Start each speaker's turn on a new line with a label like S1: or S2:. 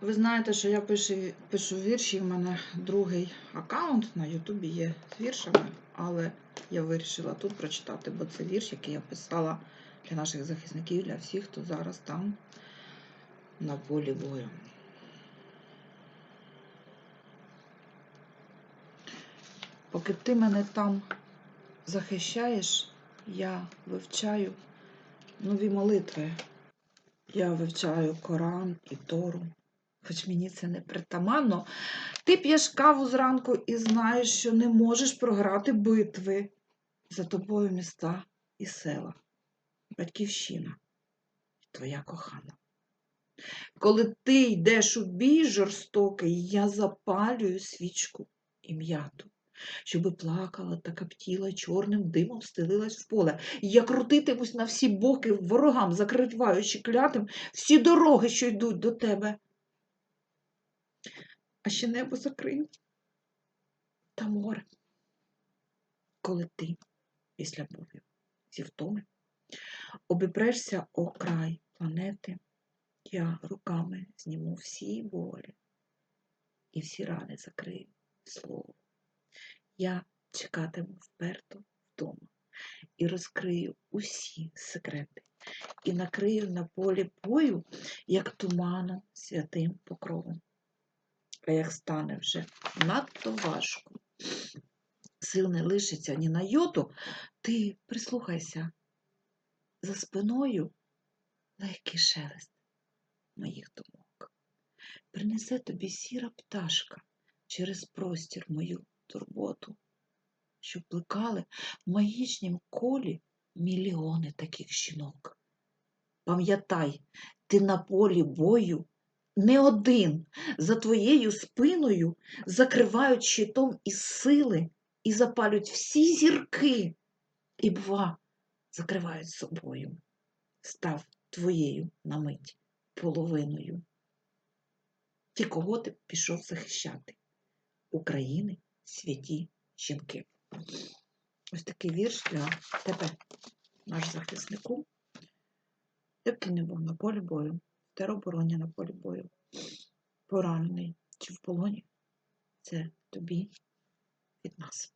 S1: Ви знаєте, що я пишу, пишу вірші, в мене другий аккаунт на Ютубі є з віршами, але я вирішила тут прочитати, бо це вірш, який я писала для наших захисників, для всіх, хто зараз там на полі бою. Поки ти мене там захищаєш, я вивчаю нові молитви. Я вивчаю Коран і Тору, хоч мені це не притаманно. Ти п'єш каву зранку і знаєш, що не можеш програти битви. За тобою міста і села, батьківщина, твоя кохана. Коли ти йдеш у бій жорстокий, я запалюю свічку і м'яту, щоби плакала та каптіла чорним димом стелилась в поле. Я крутитимусь на всі боки ворогам, закриваючи клятим всі дороги, що йдуть до тебе. А ще небо закрий та море. Коли ти після бою зі втоми обіпрешся о край планети, я руками зніму всі болі і всі рани закрию слово. Я чекатиму вперто вдома і розкрию усі секрети, і накрию на полі бою, як туманом святим покровом. А як стане вже надто важко, сил не лишиться ні на йоту, ти прислухайся за спиною легкий шелест моїх думок. Принесе тобі сіра пташка через простір мою турботу, що плекали в магічнім колі мільйони таких жінок. Пам'ятай, ти на полі бою не один, за твоєю спиною закривають щитом із сили і запалюють всі зірки, і бува закривають собою. Став твоєю на мить половиною. Ті, кого ти пішов захищати? України святі жінки. Ось такий вірш для тебе, наш захиснику. Б не був на полі бою, теробороні на полі бою, поранений чи в полоні, це тобі від нас.